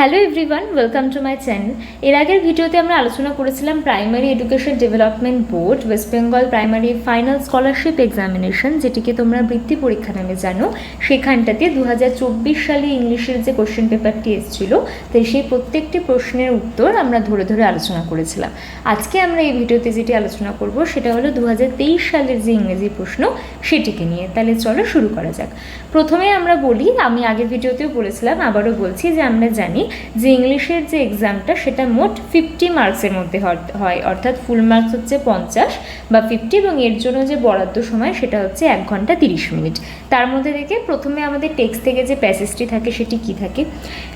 Hello everyone welcome to my channel এর আগের ভিডিওতে আমরা আলোচনা করেছিলাম primary education development board West Bengal primary final scholarship examination যেটিকে তোমরা বৃত্তি পরীক্ষা নামে জানো। সেখানটাতে দু হাজার চব্বিশ সালে ইংলিশের যে কোশ্চেন পেপারটি এসেছিল, তাই সেই প্রত্যেকটি প্রশ্নের উত্তর আমরা ধরে ধরে আলোচনা করেছিলাম। আজকে আমরা এই ভিডিওতে যেটি আলোচনা করব, সেটা হলো দু হাজার তেইশ সালের যে ইংরেজি প্রশ্ন, সেটিকে নিয়ে। তাহলে চলো শুরু করা যাক। প্রথমে আমরা বলি, আমি আগের ভিডিওতেও বলেছিলাম, আবারও বলছি যে আমরা জানি যে ইংলিশের যে এক্সামটা সেটা মোট ফিফটি মার্কসের মধ্যে হয় অর্থাৎ ফুল মার্কস হচ্ছে পঞ্চাশ বা ফিফটি এবং এর জন্য যে বরাদ্দ সময় সেটা হচ্ছে এক ঘণ্টা তিরিশ মিনিট। তার মধ্যে থেকে প্রথমে আমাদের টেক্সট থেকে যে প্যাসেজটি থাকে সেটি কি থাকে?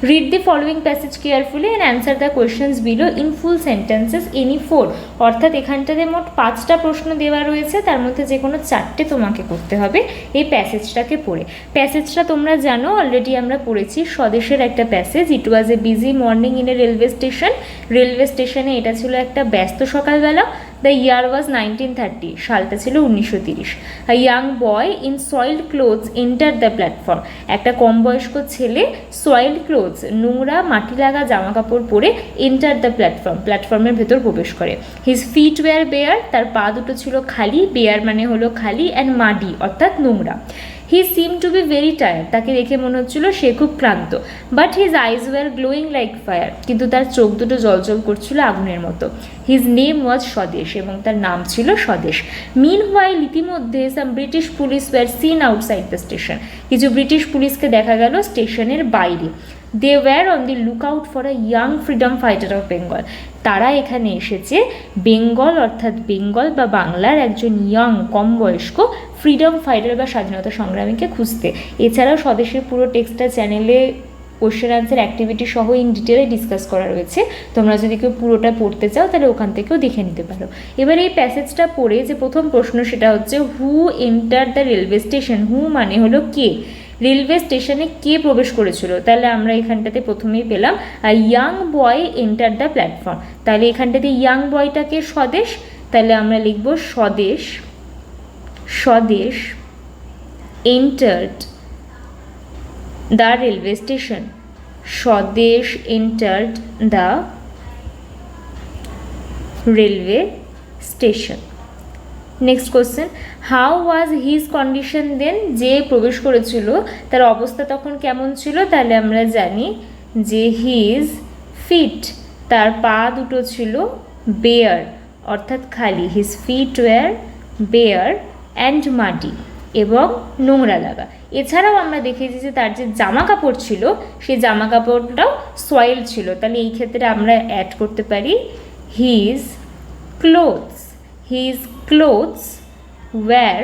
Read the following passage carefully and answer the questions below in full sentences any four অর্থাৎ এখানটাতে মোট পাঁচটা প্রশ্ন দেওয়া রয়েছে, তার মধ্যে যে কোনো চারটে তোমাকে করতে হবে এই প্যাসেজটাকে পড়ে। প্যাসেজটা তোমরা জানো অলরেডি আমরা পড়েছি স্বদেশের একটা passage it was a busy morning in a railway station railway স্টেশনে এটা ছিল একটা ব্যস্ত সকালবেলা। The year was nineteen thirty সালটা ছিল উনিশশো তিরিশ। A young boy in soiled clothes enter the platform একটা কম বয়স্ক ছেলে সয়েলড ক্লোথস নোংরা মাটি লাগা জামা কাপড় পরে এন্টার দ্য প্ল্যাটফর্ম প্ল্যাটফর্মের ভেতর প্রবেশ করে। হিজ ফিট ওয়্যার বেয়ার তার পা দুটো ছিল খালি বেয়ার মানে হলো খালি অ্যান্ড মাডি অর্থাৎ নোংরা। He seem to be very tired তাকে দেখে মনে হচ্ছিল সে খুব ক্লান্ত। But his eyes were glowing like fire কিন্তু তার চোখ দুটো জলজল করছিল আগুনের মতো। হিজ নেম ওয়াজ স্বদেশ এবং তার নাম ছিল স্বদেশ। মিন হোয়াইল ইতিমধ্যে some British police were seen outside the station কিছু ব্রিটিশ পুলিশকে দেখা গেল স্টেশনের বাইরে। They were on the lookout for a young freedom fighter of Bengal তারা এখানে এসেছে। বেঙ্গল অর্থাৎ বেঙ্গল বা বাংলার একজন ইয়াং কম বয়স্ক ফ্রিডম ফাইটার বা স্বাধীনতা সংগ্রামীকে খুঁজতে। এছাড়াও স্বদেশের পুরো টেক্সটা চ্যানেলে কোশ্চেন আনসার অ্যাক্টিভিটি সহ ইন ডিটেলে ডিসকাস করা রয়েছে। তোমরা যদি কেউ পুরোটা পড়তে চাও, তাহলে ওখান থেকেও দেখে নিতে পারো। এবার এই প্যাসেজটা পড়ে যে প্রথম প্রশ্ন, সেটা হচ্ছে who enter the railway station who মানে হলো কে? রেলওয়ে স্টেশনে কে প্রবেশ করেছিল? তাহলে আমরা এখানটাতে প্রথমেই পেলাম young boy enter the platform তাহলে এখানটাতে ইয়াং বয়টাকে স্বদেশ। তাহলে আমরা লিখব Swadesh Swadesh entered the railway station Swadesh entered the railway station next question how was his condition then যে প্রবেশ করেছিল, তার অবস্থা তখন কেমন ছিল? তাহলে আমরা জানি যে হিজ ফিট তার পা দুটো ছিল বেয়ার অর্থাৎ খালি। His feet were bare and মাটি এবং নোংরা লাগা। এছাড়াও আমরা দেখেছি যে তার যে জামা কাপড় ছিল, সেই জামা কাপড়টাও সয়েল ছিল। তাহলে এই ক্ষেত্রে আমরা অ্যাড করতে পারি his clothes his clothes were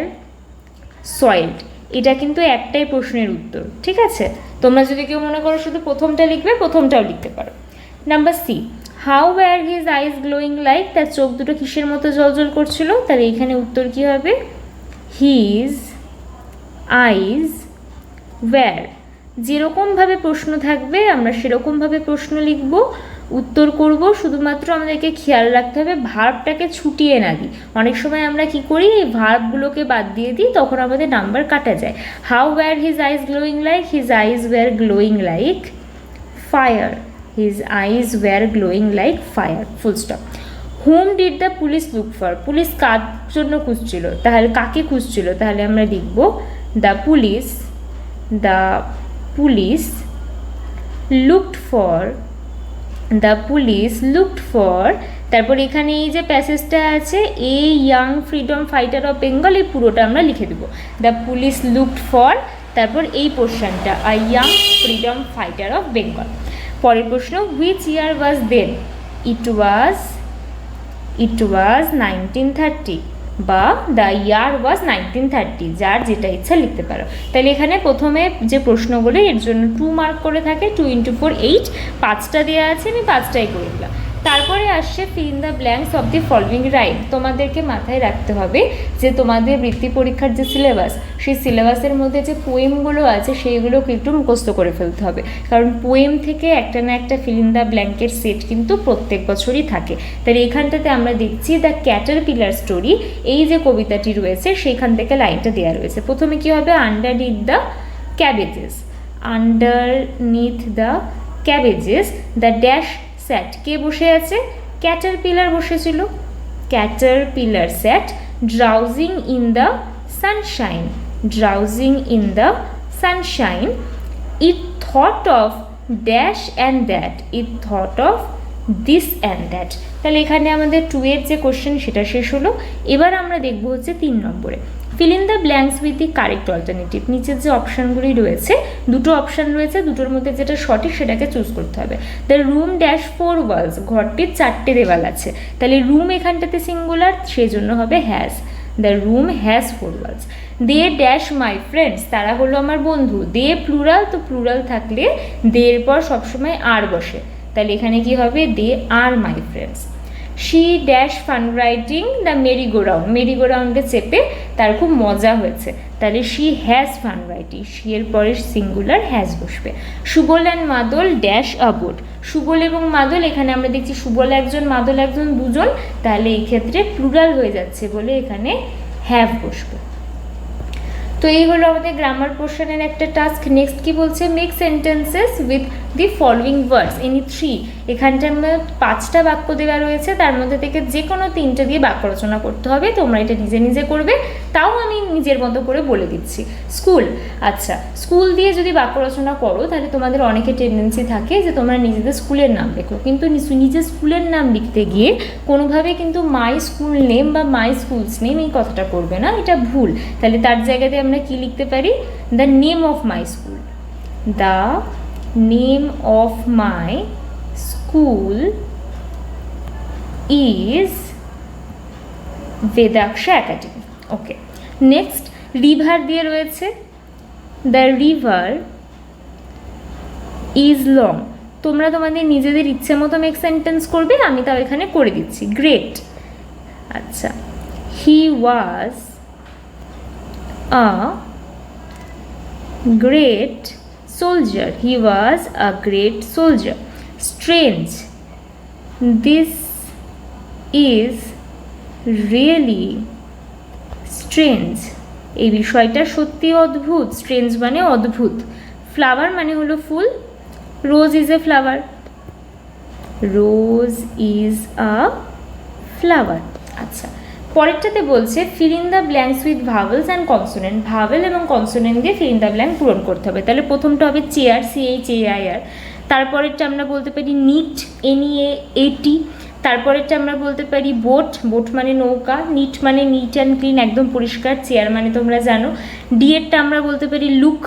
soiled এটা কিন্তু একটাই প্রশ্নের উত্তর, ঠিক আছে? তোমরা যদি কেউ মনে করো শুধু প্রথমটা লিখবে, প্রথমটাও লিখতে পারো। Number C how were his eyes glowing like তার চোখ দুটো কিসের মতো জলজল করছিল? তাহলে এখানে উত্তর কী হবে? হিজ আইজ ওয়্যার যেরকমভাবে প্রশ্ন থাকবে, আমরা সেরকমভাবে প্রশ্ন লিখব। উত্তর করব, শুধুমাত্র আমাদেরকে খেয়াল রাখতে হবে ভার্বটাকে ছুটিয়ে না দিই। অনেক সময় আমরা কি করি, এই ভার্বগুলোকে বাদ দিয়ে দিই, তখন আমাদের নাম্বার কাটা যায়। How were his eyes glowing like his eyes were glowing like fire his eyes were glowing like fire full stop whom did the police look for police কার জন্য খুঁজছিল? তাহলে কাকে খুঁজছিল? তাহলে আমরা লিখব the police the police looked for the police looked for তারপর এখানে এই যে প্যাসেজটা আছে a young freedom fighter of Bengal এই পুরোটা আমরা লিখে দেবো। দ্য পুলিশ লুকড ফর তারপর এই পোর্শনটা a young freedom fighter of Bengal পরের প্রশ্ন which year was then it was it was nineteen thirty বা the year was nineteen thirty যার যেটা ইচ্ছা লিখতে পারো। তাহলে এখানে প্রথমে যে প্রশ্নগুলো, এর জন্য টু মার্ক করে থাকে টু ইন্টু ফোর এইট পাঁচটা দেওয়া আছে, আমি পাঁচটাই করে দিলাম। তারপরে আসছে fill the blanks of the following right তোমাদেরকে মাথায় রাখতে হবে যে তোমাদের বৃত্তি পরীক্ষার যে সিলেবাস সেই সিলেবাসের মধ্যে যে পোয়েমগুলো আছে, সেইগুলোকে একটু মুখস্থ করে ফেলতে হবে। কারণ পোয়েম থেকে একটা না একটা ফিল ইন দ্য ব্ল্যাঙ্কের সেট কিন্তু প্রত্যেক বছরই থাকে। তাহলে এখানটাতে আমরা দেখছি দ্য ক্যাটার পিলার স্টোরি এই যে কবিতাটি রয়েছে, সেইখান থেকে লাইনটা দেওয়া রয়েছে। প্রথমে কী হবে? Under the cabbages under the cabbages the dash sat কে বসে আছে? ক্যাটার পিলার বসেছিল। Caterpillar sat drowsing in the sunshine drowsing in the sunshine it thought of dash and that it thought of this and that তাহলে এখানে আমাদের two এর যে question সেটা শেষ হলো। এবার আমরা দেখব হচ্ছে তিন নম্বরে। Fill in the blanks with the correct alternative নিচের যে অপশানগুলি রয়েছে, দুটো অপশান রয়েছে, দুটোর মধ্যে যেটা সঠিক সেটাকে চুজ করতে হবে। The room dash four walls ঘরটির চারটে দেওয়াল আছে। তাহলে রুম এখানটাতে সিঙ্গুলার সেই জন্য হবে has the room has four walls they dash my friends তারা হলো আমার বন্ধু। দে প্লুরাল তো প্লুরাল থাকলে দের পর সবসময় আর বসে। তাহলে এখানে কি হবে? They are my friends she dash fun riding the merry go round merry go রাউন্ডে চেপে তার খুব মজা হয়েছে। তাহলে she has fun writing she এর পরে সিঙ্গুলার হ্যাজ বসবে। Subal and Madal dash about Subal এবং মাদল, এখানে আমরা দেখছি সুবল একজন, মাদল একজন, দুজন। তাহলে এই ক্ষেত্রে প্লুরাল হয়ে যাচ্ছে বলে এখানে হ্যাভ বসবে। তো এই হলো আমাদের গ্রামার পোর্শনের একটা টাস্ক নেক্সট কি বলছে? Make sentences with the following words any three এখানটা আমরা পাঁচটা বাক্য দেওয়া রয়েছে, তার মধ্যে থেকে যে কোনো তিনটে দিয়ে বাক্য রচনা করতে হবে, তোমরা এটা নিজে নিজে করবে, তাও আমি নিজের মতো করে বলে দিচ্ছি। স্কুল আচ্ছা স্কুল দিয়ে যদি বাক্য রচনা করো, তাহলে তোমাদের অনেকের টেন্ডেন্সি থাকে যে তোমরা নিজেদের স্কুলের নাম লেখো, কিন্তু নিজ- নিজের স্কুলের নাম লিখতে গিয়ে কোনোভাবে কিন্তু মাই স্কুল নেম বা মাই স্কুলস নেম এই কথাটা করবে না, এটা ভুল। তাহলে তার জায়গাতে আমরা কি লিখতে পারি? The name of my school the name of my school is Vedaksha academy okay next river দিয়ে রয়েছে। দ্য রিভার ইজ লং তোমরা তোমাদের নিজেদের ইচ্ছে মতো মেক সেন্টেন্স করবে, আমি তাও এখানে করে দিচ্ছি। গ্রেট আচ্ছা। He was a great soldier. He was a great soldier. Strange. This is really strange. এই বিষয়টা সত্যি অদ্ভুত। স্ট্রেঞ্জ মানে অদ্ভুত। ফ্লাওয়ার মানে হলো ফুল। Rose is a flower rose is a flower আচ্ছা। পরেরটাতে বলছে fill in the blanks with vowels and consonant vowel এবং কনসোনেন্ট দিয়ে ফিল ইন দ্য ব্ল্যাঙ্ক পূরণ করতে হবে। তাহলে প্রথমটা হবে chair C H A I R তারপরেরটা আমরা বলতে পারি নিট এন ই এটি তারপরেরটা আমরা বলতে পারি বোট বোট মানে নৌকা। নিট মানে নিট অ্যান্ড ক্লিন একদম পরিষ্কার। চেয়ার মানে তোমরা জানো। ডিএরটা আমরা বলতে পারি লুক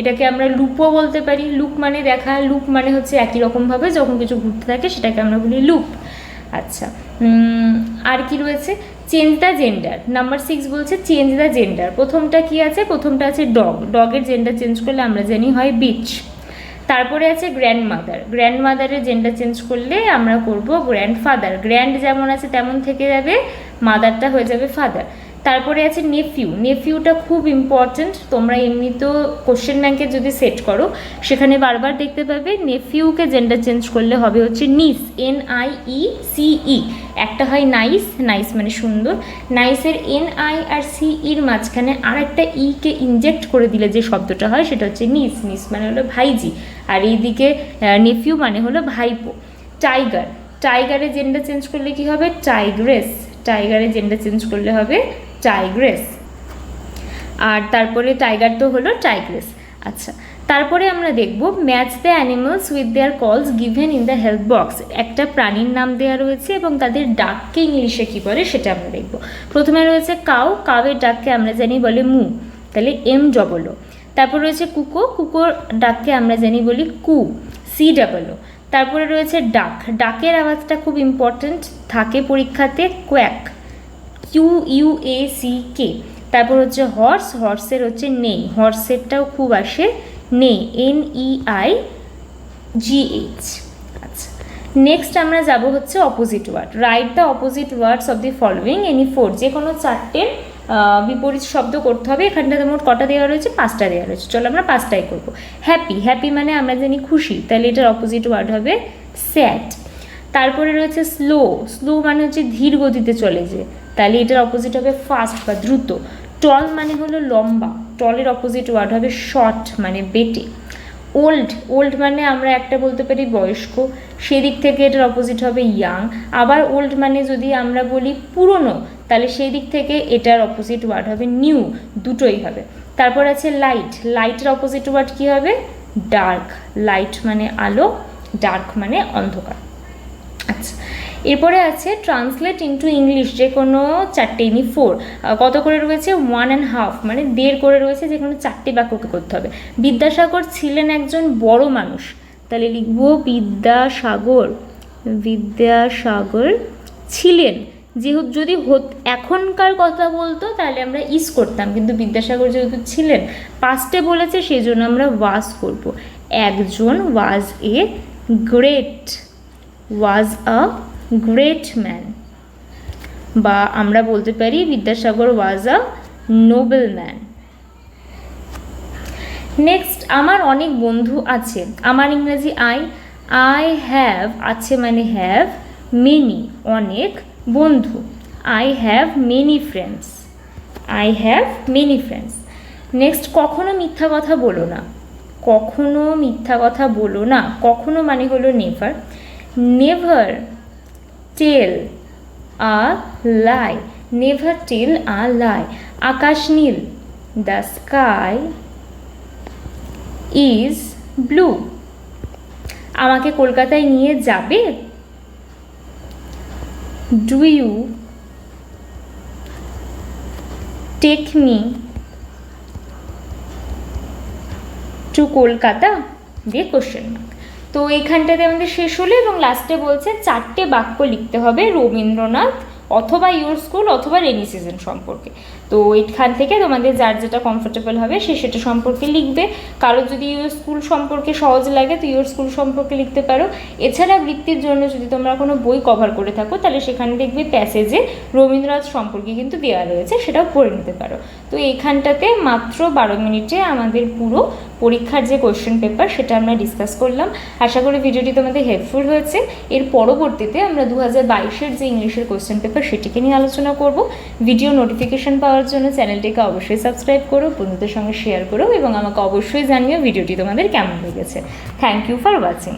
এটাকে আমরা লুপও বলতে পারি। লুক মানে দেখা। লুপ মানে হচ্ছে একই রকমভাবে যখন কিছু ঘুরতে থাকে, সেটাকে আমরা বলি লুপ আচ্ছা। আর কি রয়েছে? Change the gender number six বলছে চেঞ্জ দ্য জেন্ডার প্রথমটা কি আছে? প্রথমটা আছে ডগ ডগের জেন্ডার চেঞ্জ করলে আমরা জানি হয় বিচ তারপরে আছে গ্র্যান্ড মাদার গ্র্যান্ড মাদারের জেন্ডার চেঞ্জ করলে আমরা করব গ্র্যান্ড ফাদার গ্র্যান্ড যেমন আছে, তেমন থেকে যাবে মাদারটা হয়ে যাবে ফাদার তারপরে আছে নেফিউ নেফিউটা খুব ইম্পর্ট্যান্ট তোমরা এমনিতেও কোশ্চেন ব্যাংকে যদি সেট করো, সেখানে বারবার দেখতে পাবে নেফিউকে জেন্ডার চেঞ্জ করলে হবে হচ্ছে নিস এন আই ই সিই একটা হয় নাইস নাইস মানে সুন্দর। নাইসের এন আই আর সি ইর মাঝখানে আর একটা ইকে ইনজেক্ট করে দিলে যে শব্দটা হয়, সেটা হচ্ছে নিস নিস মানে হলো ভাইজি। আর এইদিকে নেফিউ মানে হলো ভাইপো। টাইগার টাইগারের জেন্ডার চেঞ্জ করলে কি হবে? টাইগ্রেস টাইগারের জেন্ডার চেঞ্জ করলে হবে টাইগ্রেস। আর তারপরে টাইগার তো হলো টাইগ্রেস। আচ্ছা তারপরে আমরা দেখব match the animals with their calls given in the help box. একটা প্রাণীর নাম দেওয়া রয়েছে এবং তাদের ডাককে ইংলিশে কী বলে সেটা আমরা দেখব। প্রথমে রয়েছে কাউ, কাউয়ের ডাককে আমরা জানি বলে মু, তাহলে এম ডবলও তারপর রয়েছে কুকো, কুকোর ডাককে আমরা জানি বলি কু সি ডাবলও তারপরে রয়েছে ডাক। ডাকের আওয়াজটা খুব ইম্পর্ট্যান্ট থাকে পরীক্ষাতে quack Q U A C K তারপর হচ্ছে হর্স হর্সের হচ্ছে নেই। হর্সেরটাও খুব আসে নেই N E I G H আচ্ছা নেক্সট আমরা যাব হচ্ছে opposite word write the opposite words of the following any four যে কোনো চারটে বিপরীত শব্দ করতে হবে। এখানটাতে মোট কটা দেওয়া রয়েছে? পাঁচটা দেওয়া রয়েছে। চলো আমরা পাঁচটাই করব। হ্যাপি হ্যাপি মানে আমরা জানি খুশি। তাহলে এটার অপোজিট ওয়ার্ড হবে স্যাড তারপরে রয়েছে স্লো স্লো মানে হচ্ছে ধীর গতিতে চলে যে। তাহলে এটার অপোজিট হবে ফাস্ট বা দ্রুত। টল মানে হলো লম্বা। টলের অপোজিট ওয়ার্ড হবে শর্ট মানে বেটে। ওল্ড ওল্ড মানে আমরা একটা বলতে পারি বয়স্ক। সেদিক থেকে এটার অপোজিট হবে ইয়াং আবার ওল্ড মানে যদি আমরা বলি পুরনো, তাহলে সেই দিক থেকে এটার অপোজিট ওয়ার্ড হবে নিউ দুটোই হবে। তারপর আছে লাইট লাইটের অপোজিট ওয়ার্ড কী হবে? ডার্ক লাইট মানে আলো ডার্ক মানে অন্ধকার। আচ্ছা। এরপরে আছে ট্রান্সলেট ইনটু ইংলিশ যে কোনো চারটে, ইনি ফোর কত করে রয়েছে? ওয়ান অ্যান্ড হাফ মানে দেড় করে রয়েছে যে কোনো চারটে বাক্যকে করতে হবে। বিদ্যাসাগর ছিলেন একজন বড় মানুষ। তাহলে লিখব বিদ্যাসাগর। বিদ্যাসাগর ছিলেন। যেহেতু যদি এখনকার কথা বলতো, তাহলে আমরা ইস করতাম। কিন্তু বিদ্যাসাগর যেহেতু ছিলেন পাস্টে বলেছে সেই জন্য আমরা ওয়াজ করব। একজন was a great was a great man বা আমরা বলতে পারি Vidyasagar was a noble man. Next, আমার অনেক বন্ধু আছে, আমার ইংরেজি আই আই হ্যাভ, আছে মানে হ্যাভ, মেনি, অনেক বন্ধু। I have many friends. I have many friends. Next, কখনো মিথ্যা কথা বলো না। কখনো মিথ্যা কথা বলো না। কখনো মানে হলো never never tell a lie never tell a lie আকাশ নীল দ্য স্কাই ইজ ব্লু আমাকে কলকাতায় নিয়ে যাবে? Do you take me to Kolkata? দিয়ে কোশ্চেন মার্ক তো এইখানটাতে আমাদের শেষ হলো এবং লাস্টে বলছে চারটে বাক্য লিখতে হবে রবীন্দ্রনাথ অথবা ইউর স্কুল অথবা রেনি সিজন সম্পর্কে। তো এখান থেকে তোমাদের যার যেটা কমফোর্টেবল হবে সে সেটা সম্পর্কে লিখবে। কারও যদি ইউর স্কুল সম্পর্কে সহজ লাগে তো ইউর স্কুল সম্পর্কে লিখতে পারো। এছাড়া বৃত্তির জন্য যদি তোমরা কোনো বই কভার করে থাকো, তাহলে সেখানে দেখবে প্যাসেজে রবীন্দ্রনাথ সম্পর্কে কিন্তু দেওয়া রয়েছে, সেটাও পড়ে নিতে পারো। তো এইখানটাতে মাত্র বারো মিনিটে আমাদের পুরো পরীক্ষার যে কোয়েশ্চেন পেপার সেটা আমরা ডিসকাস করলাম। আশা করি ভিডিওটি তোমাদের হেল্পফুল হয়েছে। এর পরবর্তীতে আমরা দু হাজার বাইশের যে ইংলিশের কোয়েশ্চেন পেপার সেটিকে নিয়ে আলোচনা করব। ভিডিও নোটিফিকেশান পাওয়ার জন্য চ্যানেলটিকে অবশ্যই সাবস্ক্রাইব করো, বন্ধুদের সঙ্গে শেয়ার করো এবং আমাকে অবশ্যই জানিও ভিডিওটি তোমাদের কেমন লেগেছে। Thank you for watching